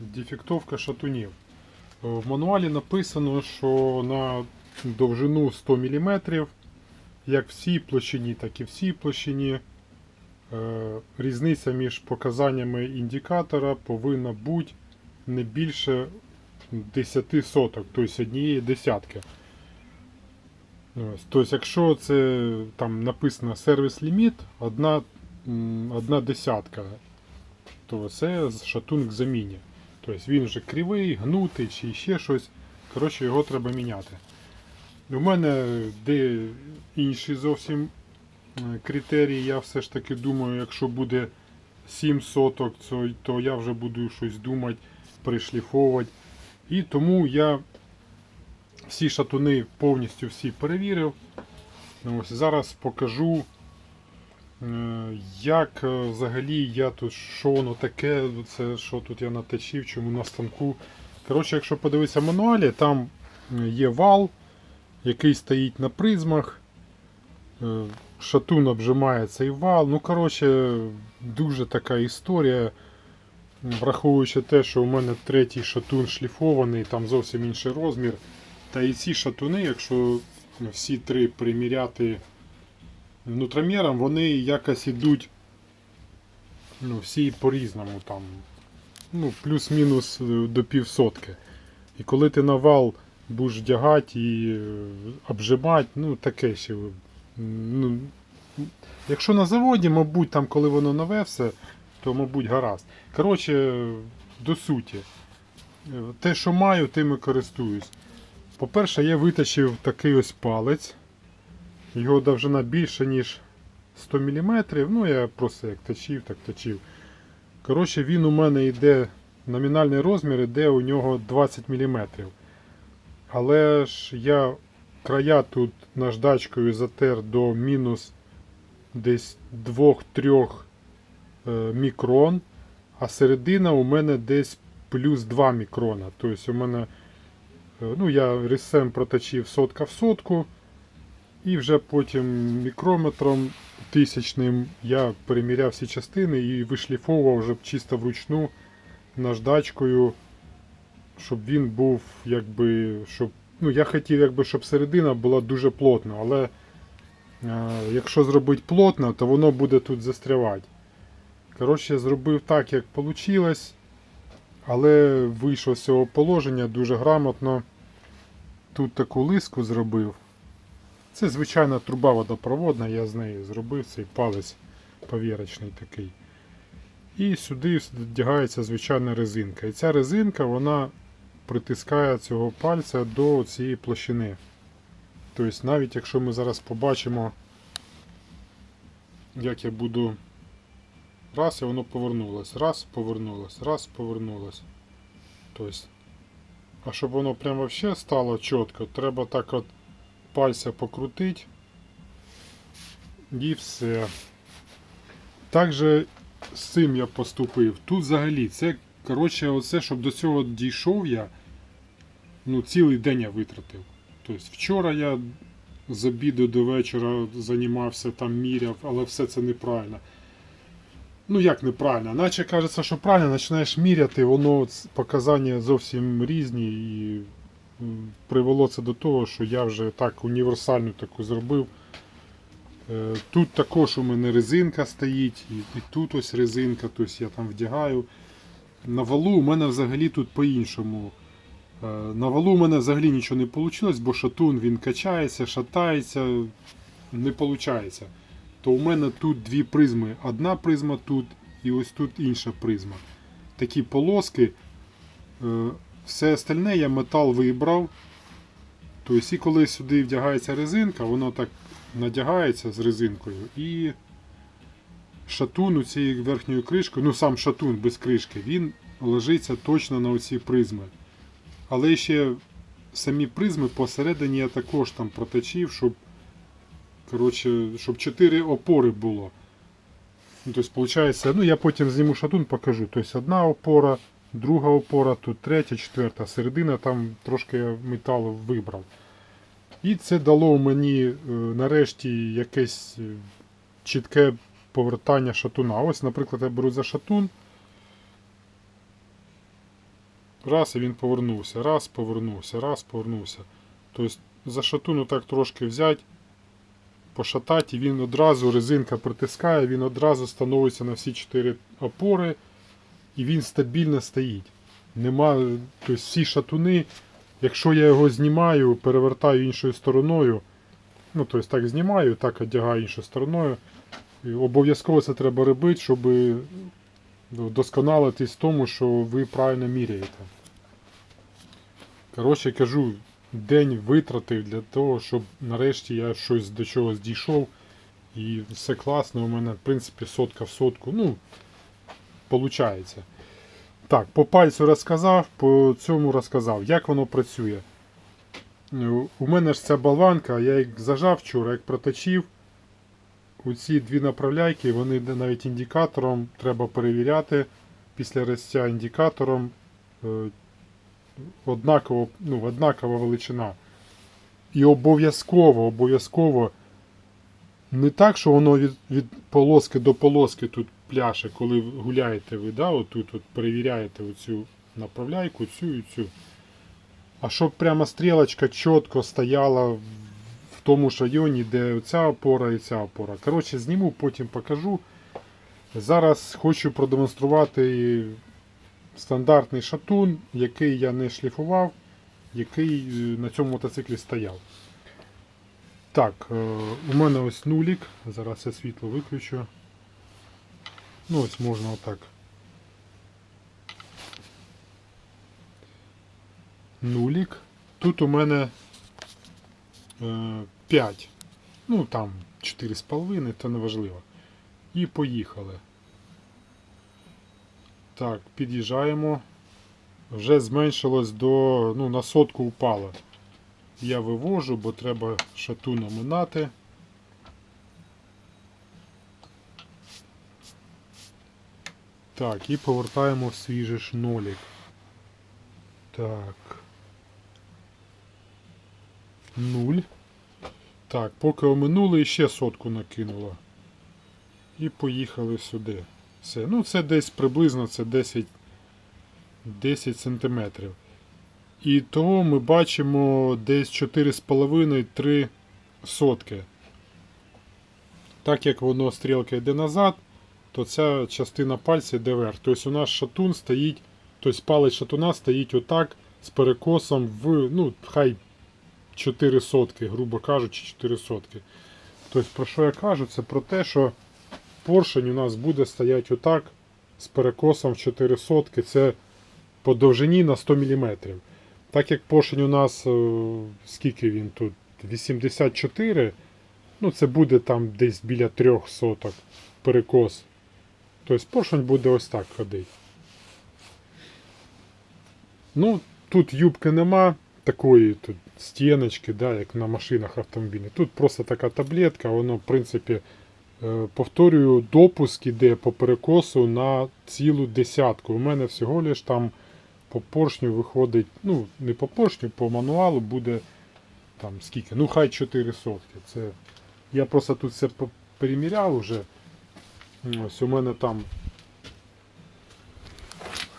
дефектовка шатунів. Е, В мануалі написано, що на довжину 100 мм, як в цій площині, так і в цій площині, е, різниця між показаннями індикатора повинна бути не більше 10 соток, тобто однієї десятки. Тобто, якщо це там написано сервіс ліміт, одна, одна десятка, то це шатун к заміні. Тобто він вже кривий, гнутий чи ще щось. Коротше, його треба міняти. У мене де інші зовсім е, критерії, я все ж таки думаю, якщо буде 7 соток, то, я вже буду щось думати, пришліфовувати. І тому я всі шатуни повністю всі перевірив. Ну, Ось зараз покажу, як е, взагалі я тут, що воно таке, це що тут я наточив, чому на станку. Коротше, якщо подивитися в мануалі, там е, є вал, який стоїть на призмах. Е, Шатун обжимає цей вал. Ну, коротше, дуже така історія. Враховуючи те, що у мене третій шатун шліфований, там зовсім інший розмір. Та і ці шатуни, якщо всі три приміряти внутроміром, вони якось ідуть ну, всі по-різному. там, ну, Плюс-мінус е, до півсотки. І коли ти на вал будеш вдягати і е, обжимати, ну таке ще. Ну, якщо на заводі, мабуть, там, коли воно нове все, то мабуть гаразд. Коротше, до суті. Е, Те, що маю, тим і користуюсь. По-перше, я витащив такий ось палець. Його довжина більше, ніж 100 мм. Ну, я просто як точив, так точив. Коротше, він у мене йде, номінальний розмір йде у нього 20 мм. Але ж я края тут наждачкою затер до мінус десь 2-3 е, мікрон, а середина у мене десь плюс 2 мікрона. Тобто у мене Е, Ну, я різцем проточив сотка в сотку. І вже потім мікрометром тисячним я переміряв всі частини і вишліфовував вже чисто вручну наждачкою, щоб він був якби. щоб, ну, Я хотів, якби, щоб середина була дуже плотна, але е, якщо зробити плотно, то воно буде тут застрявати. Коротше, зробив так, як вийшло. Але вийшов з цього положення дуже грамотно. Тут таку лиску зробив. Це звичайна труба водопроводна, я з неї зробив цей палець повірочний такий. І сюди вдягається звичайна резинка. І ця резинка вона притискає цього пальця до цієї площини. Тобто навіть якщо ми зараз побачимо, як я буду Раз і воно повернулось, раз повернулось, раз повернулось. Тобто, а щоб воно прям вообще стало чітко, треба так от пальця покрутити. І все. Так з цим я поступив. Тут взагалі це, коротше, оце, щоб до цього дійшов я, ну, цілий день я витратив. Тобто вчора я з обіду до вечора займався, там міряв, але все це неправильно. Ну як неправильно, наче кажеться, що правильно, починаєш міряти, воно показання зовсім різні і привело це до того, що я вже так універсальну таку зробив. Е, Тут також у мене резинка стоїть, і, тут ось резинка, тобто я там вдягаю. На валу у мене взагалі тут по-іншому. Е, На валу у мене взагалі нічого не вийшло, бо шатун він качається, шатається, не виходить то у мене тут дві призми. Одна призма тут і ось тут інша призма. Такі полоски. Все остальне я метал вибрав. Тобто, і коли сюди вдягається резинка, воно так надягається з резинкою і шатун у цією верхньою кришкою, ну сам шатун без кришки, він ложиться точно на оці призми. Але ще самі призми посередині я також там проточив, щоб Коротше, щоб 4 опори було. Ну, тобто, виходить, ну я потім зніму шатун, покажу. Тобто одна опора, друга опора, тут третя, четверта, середина там трошки я металу вибрав. І це дало мені е, нарешті якесь е, чітке повертання шатуна. Ось, наприклад, я беру за шатун. раз і він повернувся, раз повернувся, раз повернувся. Тобто за шатуну так трошки взяти, пошатати, і він одразу резинка притискає, він одразу становиться на всі чотири опори і він стабільно стоїть. Нема, тобто всі шатуни, якщо я його знімаю, перевертаю іншою стороною, ну тобто так знімаю, так одягаю іншою стороною. Обов'язково це треба робити, щоб вдосконалитись в тому, що ви правильно міряєте. Коротше кажу, день витратив для того, щоб нарешті я щось до чогось дійшов. І все класно, у мене, в принципі, сотка в сотку. Ну, виходить. Так, по пальцю розказав, по цьому розказав, як воно працює. Ну, У мене ж ця болванка, я їх зажав вчора, як проточив. Оці дві направляйки, вони навіть індикатором треба перевіряти. Після розця індикатором е, однаково, ну, однакова величина. І обов'язково, обов'язково не так, що воно від, від полоски до полоски тут пляше, коли гуляєте ви, да, отут от перевіряєте оцю направляйку, цю і цю. А щоб прямо стрілочка чітко стояла в тому ж районі, де оця опора і ця опора. Коротше, зніму, потім покажу. Зараз хочу продемонструвати стандартний шатун, який я не шліфував, який е, на цьому мотоциклі стояв. Так, е, у мене ось нулік. Зараз я світло виключу. Ну, ось можна отак. Нулік. Тут у мене е, 5. Ну там 4,5, то не важливо. І поїхали. Так, під'їжджаємо. Вже зменшилось до. ну, на сотку упало. Я вивожу, бо треба шату наминати. Так, і повертаємо в свіжий ж нолік. Так. Нуль. Так, поки оминули, ще сотку накинуло. І поїхали сюди. Все. Ну, це десь приблизно це 10 10 сантиметрів. І того ми бачимо десь 4,5-3 сотки. Так як воно стрілка йде назад, то ця частина пальця йде вверх. Тобто у нас шатун стоїть, тобто палець шатуна стоїть отак з перекосом в, ну, хай 4 сотки, грубо кажучи, 4 сотки. Тобто, про що я кажу? Це про те, що поршень у нас буде стояти отак з перекосом в 4 сотки. Це по довжині на 100 мм. Так як поршень у нас, е, скільки він тут? 84, ну це буде там десь біля 3 соток перекос. Тобто поршень буде ось так ходити. Ну, тут юбки нема, такої тут стіночки, да, як на машинах автомобільних. Тут просто така таблетка, воно, в принципі, е, повторюю, допуск іде по перекосу на цілу десятку. У мене всього лиш там по поршню виходить, ну, не по поршню, по мануалу буде там скільки, ну хай 4 сотки. Це, я просто тут все переміряв уже. Ось у мене там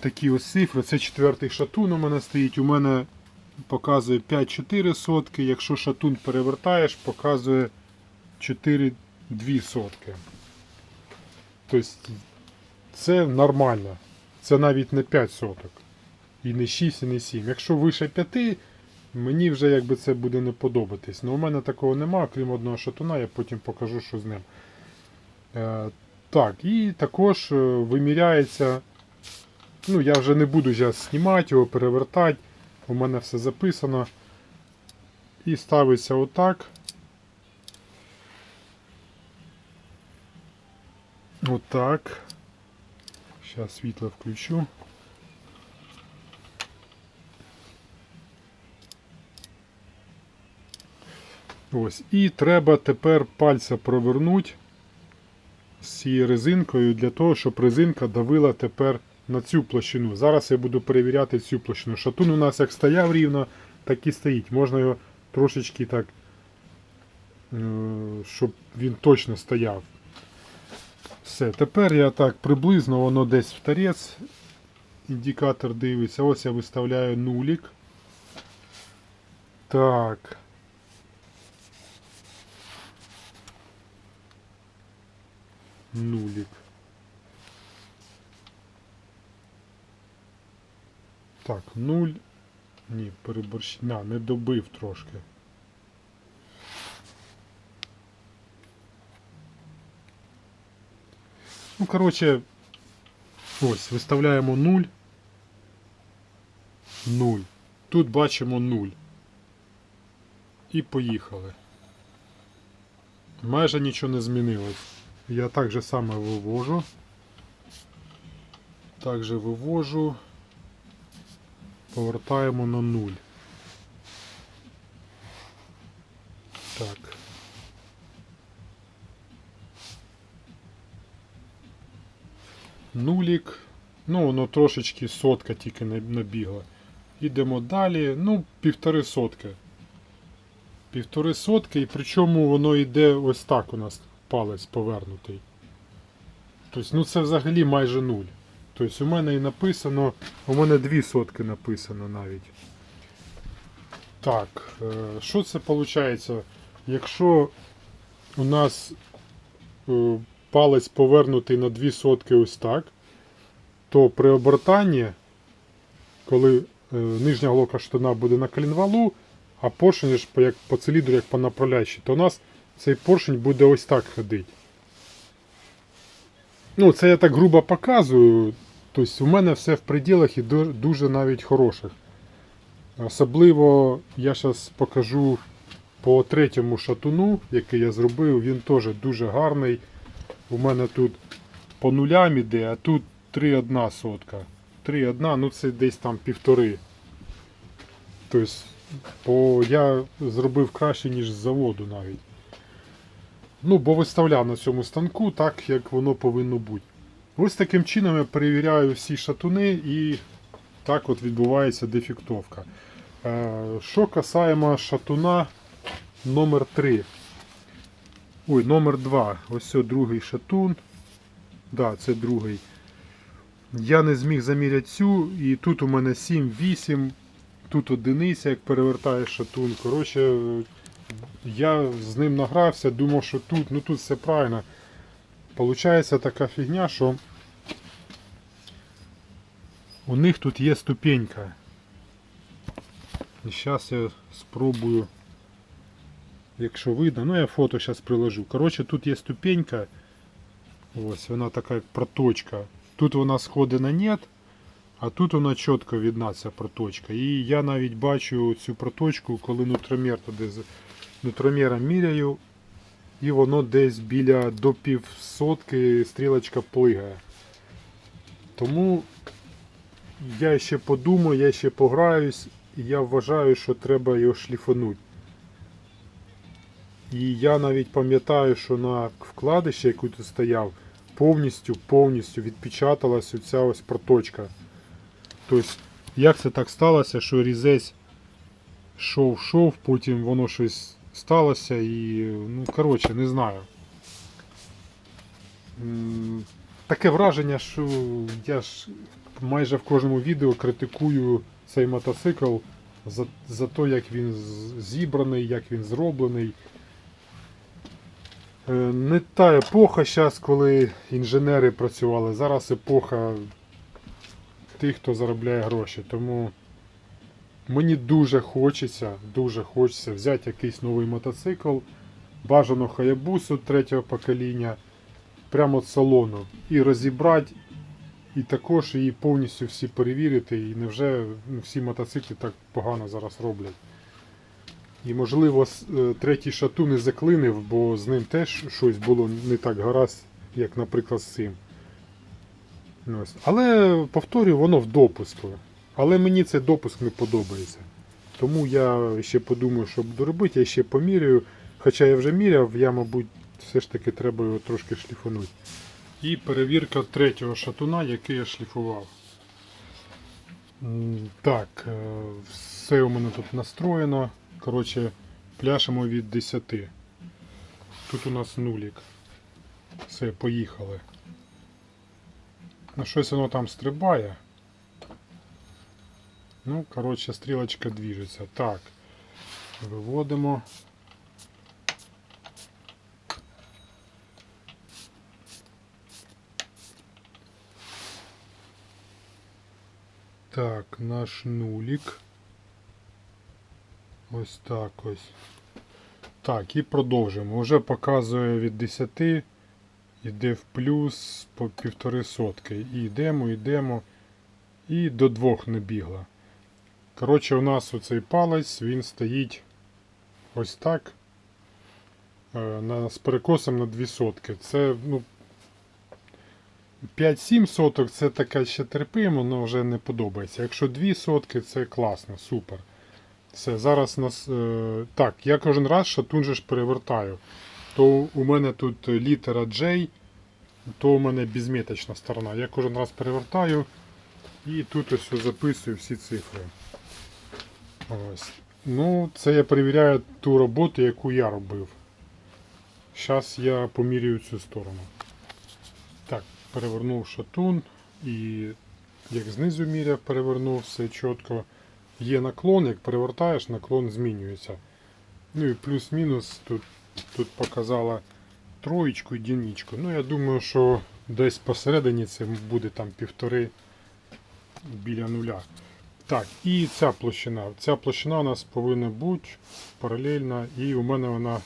такі ось цифри. Це четвертий шатун у мене стоїть. У мене показує 5-4 сотки. Якщо шатун перевертаєш, показує 4-2 сотки. Тобто це нормально. Це навіть не 5 соток. І не 6, і не 7. Якщо вище 5, мені вже якби це буде не подобатись. Ну у мене такого нема, крім одного шатуна, я потім покажу, що з ним. Так, і також е, виміряється. Ну, я вже не буду зараз знімати його, перевертати. У мене все записано. І ставиться отак. Отак. Зараз світло включу. Ось. І треба тепер пальця провернути з цією резинкою для того, щоб резинка давила тепер на цю площину. Зараз я буду перевіряти цю площину. Шатун у нас як стояв рівно, так і стоїть. Можна його трошечки так, е, щоб він точно стояв. Все, тепер я так приблизно воно десь в торець індикатор дивиться. Ось я виставляю нулік. Так. Нулік. Так, нуль. Ні, переборщ... На, не добив трошки. Ну, коротше, ось, виставляємо 0. 0. Тут бачимо 0. І поїхали. Майже нічого не змінилось. Я так же саме вивожу. Так вивожу. Повертаємо на 0. Так. Нулік. Ну, воно трошечки сотка тільки на- набігла. Йдемо далі. Ну, півтори сотки. Півтори сотки, і причому воно йде ось так у нас палець повернутий. Тобто, ну це взагалі майже нуль. Тобто у мене і написано, у мене дві сотки написано навіть. Так, е, що це виходить? Якщо у нас е, палець повернутий на дві сотки ось так, то при обертанні, коли е, нижня головка штана буде на коленвалу, а поршень по, як по циліндру, як по направляючій, то у нас цей поршень буде ось так ходити. Ну, це я так грубо показую. Тобто у мене все в пределах і дуже навіть хороших. Особливо я зараз покажу по третьому шатуну, який я зробив, він теж дуже гарний. У мене тут по нулям іде, а тут 3,1 сотка. 3,1, ну це десь там півтори. Тобто, по, я зробив краще, ніж з заводу навіть. Ну, бо виставляв на цьому станку так, як воно повинно бути. Ось таким чином я перевіряю всі шатуни і так от відбувається дефектовка. Е, Що касаємо шатуна номер 3 Ой, номер 2 Ось це другий шатун. Да, це другий. Я не зміг заміряти цю, і тут у мене 7-8, тут одиниця, як перевертаєш шатун. Коротше, я з ним награвся, думав, що тут, ну тут все правильно. Получається така фігня, що у них тут є ступенька. І зараз я спробую, якщо видно, ну я фото зараз приложу. Коротше, тут є ступенька. Ось вона така проточка. Тут вона сходить на нет, а тут вона чітко видна ця проточка. І я навіть бачу цю проточку, коли нутромер туди з нутромером міряю, і воно десь біля до півсотки стрілочка плигає. Тому я ще подумаю, я ще пограюсь, і я вважаю, що треба його шліфанути. І я навіть пам'ятаю, що на вкладиші, яку тут стояв, повністю повністю відпечаталась оця ось проточка. Тобто, як це так сталося, що різець шов, шов, потім воно щось сталося і, ну, коротше, не знаю. Таке враження, що я ж майже в кожному відео критикую цей мотоцикл за, за те, як він зібраний, як він зроблений. Е, Не та епоха зараз, коли інженери працювали. Зараз епоха тих, хто заробляє гроші. Тому мені дуже хочеться, дуже хочеться взяти якийсь новий мотоцикл, бажано Хаябусу третього покоління, прямо з салону, і розібрати, і також її повністю всі перевірити. І невже всі мотоцикли так погано зараз роблять. І можливо е, третій шатун не заклинив, бо з ним теж щось було не так гаразд, як, наприклад, з цим. Ось. Але повторюю, воно в допуску. Але мені цей допуск не подобається. Тому я ще подумаю, що буду робити, я ще поміряю. Хоча я вже міряв, я, мабуть, все ж таки треба його трошки шліфанути. І перевірка третього шатуна, який я шліфував. Так, е, все у мене тут настроєно. Коротше, пляшемо від 10. Тут у нас нулік. Все, поїхали. Ну, щось воно там стрибає. Ну, коротше, стрілочка двіжиться. Так. Виводимо. Так, наш нулік. Ось так ось. Так, і продовжуємо. Уже показує від 10, йде в плюс по півтори сотки. І йдемо, йдемо. І до двох не бігла. Коротше, у нас оцей палець, він стоїть ось так. е, з перекосом на 2 сотки. Це, ну. 5-7 соток це таке ще терпимо, але вже не подобається. Якщо 2 сотки, це класно, супер. Все, зараз нас. Е, так, я кожен раз шатун же ж перевертаю. То у мене тут літера J, то у мене безметочна сторона. Я кожен раз перевертаю і тут ось записую всі цифри. Ось. Ну, це я перевіряю ту роботу, яку я робив. Зараз я поміряю цю сторону. Так, перевернув шатун і як знизу міряв, перевернув все чітко. Є наклон, як перевертаєш, наклон змінюється. Ну і плюс-мінус тут, тут показала троєчку і дінічку. Ну, я думаю, що десь посередині це буде там півтори біля нуля. Так, і ця площина. Ця площина у нас повинна бути паралельна, і у мене вона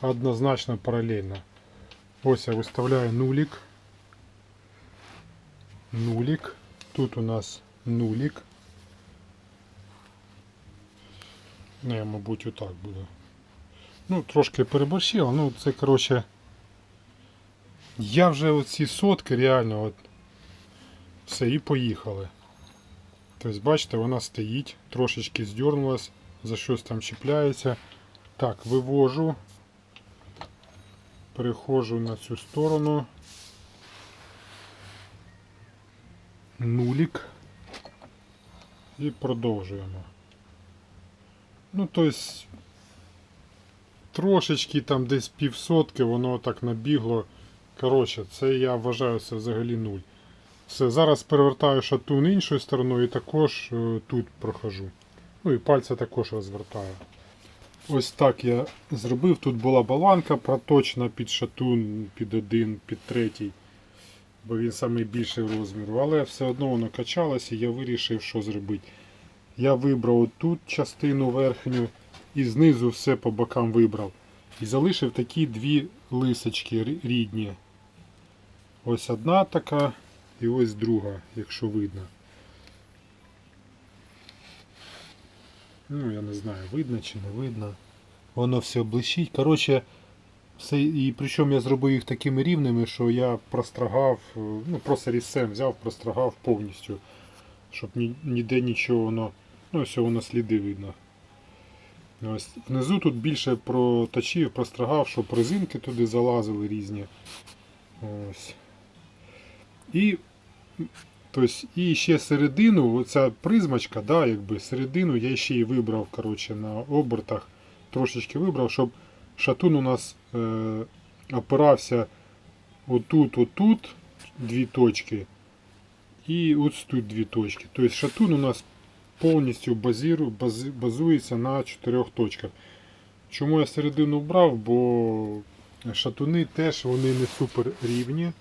однозначно паралельна. Ось я виставляю нулік. Нулік. Тут у нас нулік. Ну, я, мабуть, отак буду. Ну, трошки переборщив, ну це, коротше. Я вже оці сотки реально от все і поїхали. Тобто, бачите, вона стоїть, трошечки здернулась, за щось там чіпляється. Так, вивожу, переходжу на цю сторону. Нулік. І продовжуємо. Ну, тобто, трошечки там десь півсотки, воно так набігло. Коротше, це я вважаю це взагалі нуль. Все, зараз перевертаю шатун іншою стороною і також е, тут прохожу. Ну і пальця також розвертаю. Ось так я зробив. Тут була баланка проточна під шатун, під один, під третій, бо він найбільший розміру. Але все одно воно качалося і я вирішив, що зробити. Я вибрав тут частину верхню і знизу все по бокам вибрав. І залишив такі дві лисочки рідні. Ось одна така і ось друга, якщо видно. Ну, я не знаю, видно чи не видно. Воно все блищить. Коротше, все, і причому я зробив їх такими рівними, що я прострагав, ну просто різцем взяв, прострагав повністю, щоб ні, ніде нічого воно. Ну, все воно сліди видно. Ось. Внизу тут більше проточив, прострагав, щоб резинки туди залазили різні. Ось. І, тобто, і ще середину, оця призмочка, да, якби, середину я ще й вибрав коротше, на обертах. Трошечки вибрав, щоб шатун у нас е, опирався отут, отут дві точки. І ось тут дві точки. Тобто шатун у нас повністю базіру, баз, базується на чотирьох точках. Чому я середину брав? Бо шатуни теж вони не супер рівні.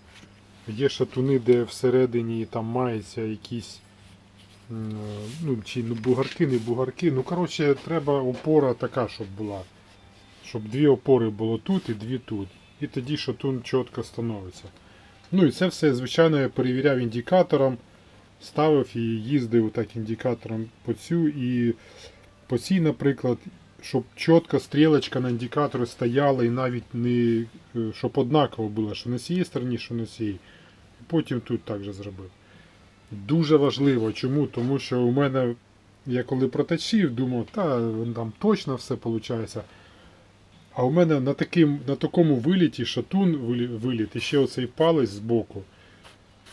Є шатуни, де всередині там мається якісь ну, чи ну, бугарки, не бугарки. Ну, коротше, треба опора така, щоб була. Щоб дві опори було тут і дві тут. І тоді шатун чітко становиться. Ну і це все, звичайно, я перевіряв індикатором, ставив і їздив так індикатором по цю і по цій, наприклад, щоб чітко стрілочка на індикаторі стояла і навіть не е, щоб однаково було, що на цій стороні, що на цій. Потім тут також зробив. Дуже важливо. Чому? Тому що у мене, я коли проточив, думав, та там точно все виходить. А у мене на, таким, на такому виліті шатун виліт і ще оцей палець збоку.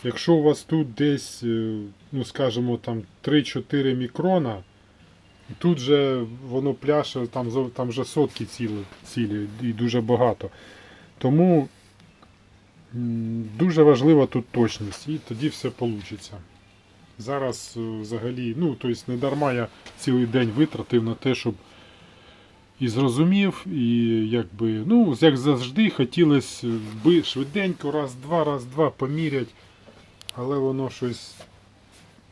Якщо у вас тут десь, е, ну скажімо, там 3-4 мікрона, тут же воно пляше, там, там вже сотки цілі, цілі і дуже багато. Тому дуже важлива тут точність і тоді все вийде. Зараз е, взагалі, ну, тобто не дарма я цілий день витратив на те, щоб і зрозумів, і якби, ну, як завжди, хотілося би швиденько, раз-два, раз-два поміряти, але воно щось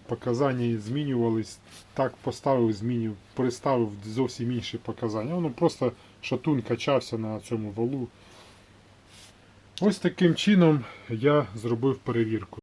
показання змінювались. Так поставив, змінив, переставив зовсім інші показання. Воно просто шатун качався на цьому валу. Ось таким чином я зробив перевірку.